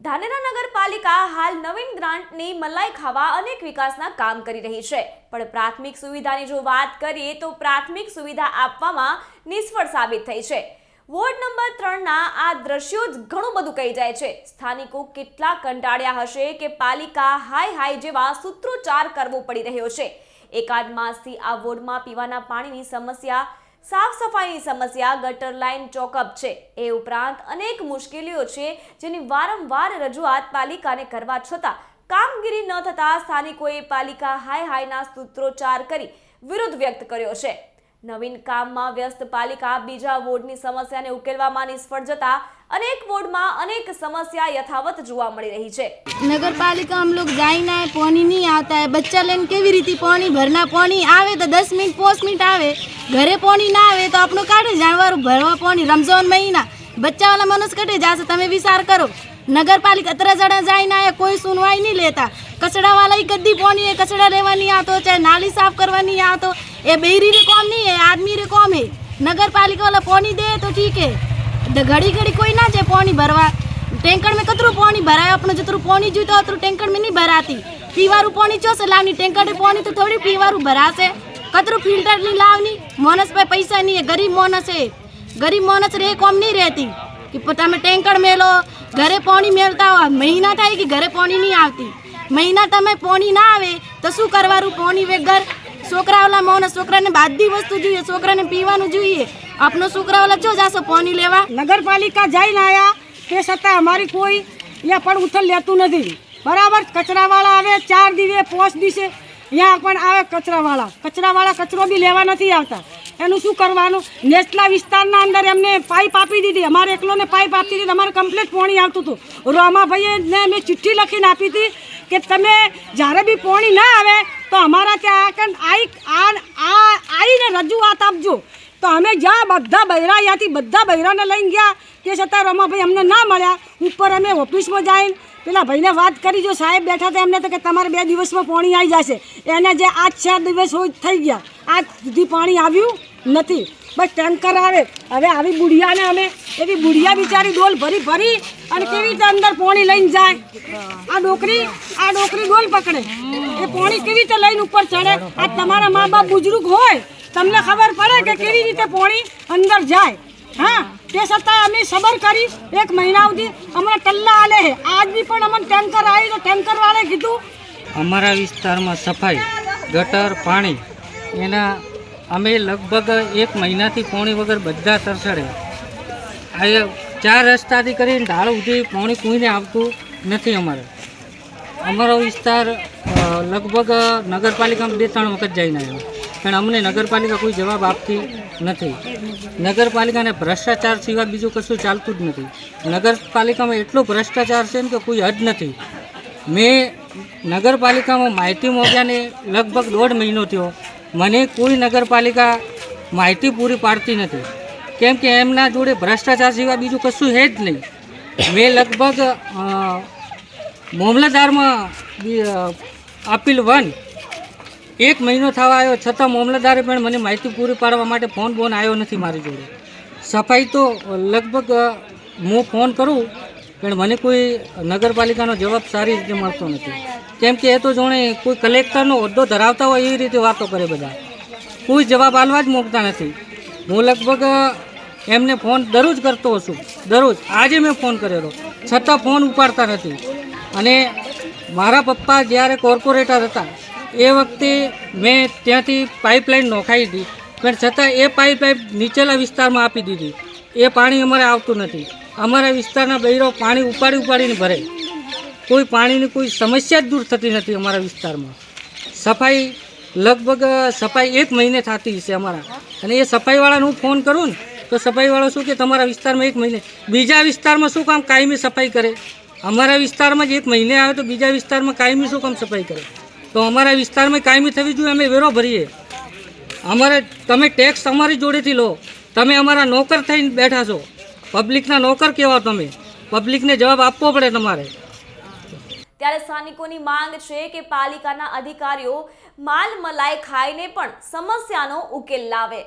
ધાનેરા નગરપાલિકા હાલ નવીન ગ્રાન્ટની મલાઈ ખાવા અનેક વિકાસના કામ કરી રહી છે. પણ પ્રાથમિક સુવિધાની જો વાત કરીએ તો પ્રાથમિક સુવિધા આપવામાં નિષ્ફળ સાબિત થઈ છે. વોર્ડ નંબર ત્રણના આ દ્રશ્યો ઘણું બધું કહી જાય છે. સ્થાનિકો કેટલા કંટાળ્યા હશે કે પાલિકા હાય હાય જેવા સૂત્રોચ્ચાર કરવો પડી રહ્યો છે. એકાદ માસથી આ વોર્ડમાં પીવાના પાણીની સમસ્યા સાફ સફાઈની સમસ્યા, ગટર લાઇન ચોકઅપ છે. એ ઉપરાંત અનેક મુશ્કેલીઓ છે જેની વારંવાર રજૂઆત પાલિકાને કરવા છતાં કામગીરી ન થતાં સ્થાનિકોએ પાલિકા હાય હાયના સૂત્રોચ્ચાર કરી વિરોધ વ્યક્ત કર્યો છે. નવીન કામમાં વ્યસ્ત પાલિકા બીજા વોર્ડની સમસ્યાને ઉકેલવામાં નિષ્ફળ જતા અનેક વોર્ડમાં અનેક સમસ્યા યથાવત જોવા મળી રહી છે. નગરપાલિકા હમ જાય ના પાણી નહીં આવતા હે બચ્ચા લઈને કેવી રીતે પાણી ભરના પાણી આવે તો દસ મિનિટ, પાંચ મિનિટ આવે. ઘરે પાણી ના આવે તો આપણું કાઢે જાણવારું? ભરવા પાણી રમઝાન મહિના. બચ્ચાવાળા મનુષ્ય કટે જશે, તમે વિચાર કરો. નગરપાલિકા ત્રણ જણા જાય ના કોઈ સુનવાઈ નહીં લેતા. કચડાવાળા ગદ્દી પાણી કચડા લેવાની આવતો, ચાહે નાલી સાફ કરવાની આવતો. એ બેરી રે કોમ નહીં है आदमी रे કોમ है नगरपालिका वाला पानी दे तो ठीक है द- घड़ी घड़ी कोई ना जाए पानी भरवा ટેન્કર में કતરું પાણી ભરાય આપણે જતરું પાણી જોઈતું હતું ટેન્કર में નહીં ભરાતી પીવારું પાણી ચોસે લાવની ટેન્કર પાણી તો થોડી પીવારું ભરાશે કતરું ફિલ્ટર ની લાવની માણસ પાસે પૈસા નહીં હે ગરીબ માણસ હે ગરીબ માણસ રે કોમ નહીં રહેતી કે પ- તમે ટેન્કર મેલો ઘરે પાણી મેળતા હો મહિના થાય કે ઘરે પાણી નહીં આવતી મહિના તમે પાણી ના આવે તો શું કરવાનું પાણી વગર છોકરાઓલા મોને છોકરાને બાધી વસ્તુ જોઈએ, છોકરાને પીવાનું જોઈએ. આપનો છોકરાઓલા જો જાશો પાણી લેવા? નગરપાલિકા જઈને આવ્યા તે છતાં અમારી કોઈ અહીંયા પણ ઉથલ લેતું નથી. બરાબર, કચરાવાળા આવે ચાર દિવસે, પોસ દિવસે, અહીંયા પણ આવે કચરાવાળા. કચરાવાળા કચરો બી લેવા નથી આવતા. એનું શું કરવાનું? નેસલા વિસ્તારના અંદર એમને પાઇપ આપી દીધી. અમારે એકલોને પાઇપ આપી દીધી. અમારે કમ્પ્લેટ પોણી આવતું હતું. રોમાભાઈએ ને મેં ચિઠ્ઠી લખીને આપી હતી કે તમે જ્યારે બી પોણી ના આવે, તો અમારા ત્યાં આઈ આ આવીને રજૂઆત આપજો. તો અમે જ્યાં બધા બૈરા ત્યાંથી બધા બૈરાને લઈને ગયા. તે છતાં રમાભાઈ અમને ના મળ્યા. ઉપર અમે ઓફિસમાં જઈને પેલા ભાઈને વાત કરી જો, સાહેબ બેઠા હતા એમને તો કે તમારે બે દિવસમાં પાણી આવી જશે. એને જે આજ ચાર દિવસ હોય થઈ ગયા. આજ સુધી પાણી આવ્યું નથી. બસ ટેન્કર આવે. હવે આવી બુઢિયાને અમે એવી બુઢિયા બિચારી ડોલ ભરી ભરી અને કેવી રીતે અંદર પાણી લઈને જાય? આ ડોકરી આ ડોકરી ડોલ પકડે. એ પાણી કેવી રીતે લઈને ઉપર ચડે? આ તમારા મા બાપ બુજુર્ગ હોય. તમને ખબર પડે કે કેવી રીતે પાણી અંદર જાય. હા, તે છતાં અમે સબર કરી એક મહિના સુધી અમને ટલ્લા આલે છે. આજ બી પણ અમને ટેન્કર આવી તો ટેન્કર વાળે કીધું, અમારા વિસ્તારમાં સફાઈ, ગટર, પાણી, એના અમે લગભગ એક મહિનાથી પોણી વગર બધા તરસડે. આ ચાર રસ્તાથી કરીને ઢાળ સુધી પોણી કોઈને આવતું નથી અમારે. અમારો વિસ્તાર લગભગ નગરપાલિકામાં બે ત્રણ વખત જઈને આવ્યો. પણ અમને નગરપાલિકા કોઈ જવાબ આપતી નથી. નગરપાલિકાને ભ્રષ્ટાચાર સિવાય બીજું કશું ચાલતું જ નથી. નગરપાલિકામાં એટલો ભ્રષ્ટાચાર છે ને કે કોઈ હદ નથી. મેં નગરપાલિકામાં માહિતી મોગ્યાને લગભગ દોઢ મહિનો થયો. મને કોઈ નગરપાલિકા માહિતી પૂરી પાડતી નથી. કેમ કે એમના જોડે ભ્રષ્ટાચાર સિવાય બીજું કશું છે જ નહીં. મેં લગભગ મામલતદારમાં અપીલ વન એક મહિનો થવા આવ્યો, છતાં મામલતદારે પણ મને માહિતી પૂરી પાડવા માટે ફોન બોન આવ્યો નથી મારી જોડે. સફાઈ તો લગભગ હું ફોન કરું, પણ મને કોઈ નગરપાલિકાનો જવાબ સારી રીતે મળતો નથી. કેમ કે એ તો જોણે કોઈ કલેક્ટરનો હોદ્દો ધરાવતા હોય એવી રીતે વાતો કરે બધા. કોઈ જવાબ આલવા જ મૂકતા નથી. હું લગભગ એમને ફોન દરરોજ કરતો છું દરરોજ. આજે મેં ફોન કરેલો. છતાં ફોન ઉપાડતા નથી. અને મારા પપ્પા જ્યારે કોર્પોરેટર હતા એ વખતે મેં ત્યાંથી પાઇપલાઇન નોખાવી હતી. પણ છતાં એ પાઇપલાઇન નીચેલા વિસ્તારમાં આપી દીધી. એ પાણી અમારે આવતું નથી. અમારા વિસ્તારના બૈરો પાણી ઉપાડી ઉપાડીને ભરે. કોઈ પાણીની કોઈ સમસ્યા જ દૂર થતી નથી અમારા વિસ્તારમાં. સફાઈ લગભગ, સફાઈ એક મહિને થતી છે અમારા. અને એ સફાઈવાળાને હું ફોન કરું ને, તો સફાઈવાળો શું કે, તમારા વિસ્તારમાં એક મહિને, બીજા વિસ્તારમાં શું કામ કાયમી સફાઈ કરે? અમારા વિસ્તારમાં જ એક મહિને આવે તો બીજા વિસ્તારમાં કાયમી શું કામ સફાઈ કરે? તો અમારા વિસ્તારમાં કાયમી થવી જોઈએ, અમે વેરો ભરીએ. અમારે, તમે ટેક્સ અમારી જોડેથી લો. તમે અમારા નોકર થઈને બેઠા છો. પબ્લિકના નોકર કહેવા તમે. પબ્લિકને જવાબ આપવો પડે તમારે. ત્યારે સ્થાનિકોની માંગ છે કે પાલિકાના અધિકારીઓ માલ મલાઈ ખાઈને પણ સમસ્યાનો ઉકેલ લાવે.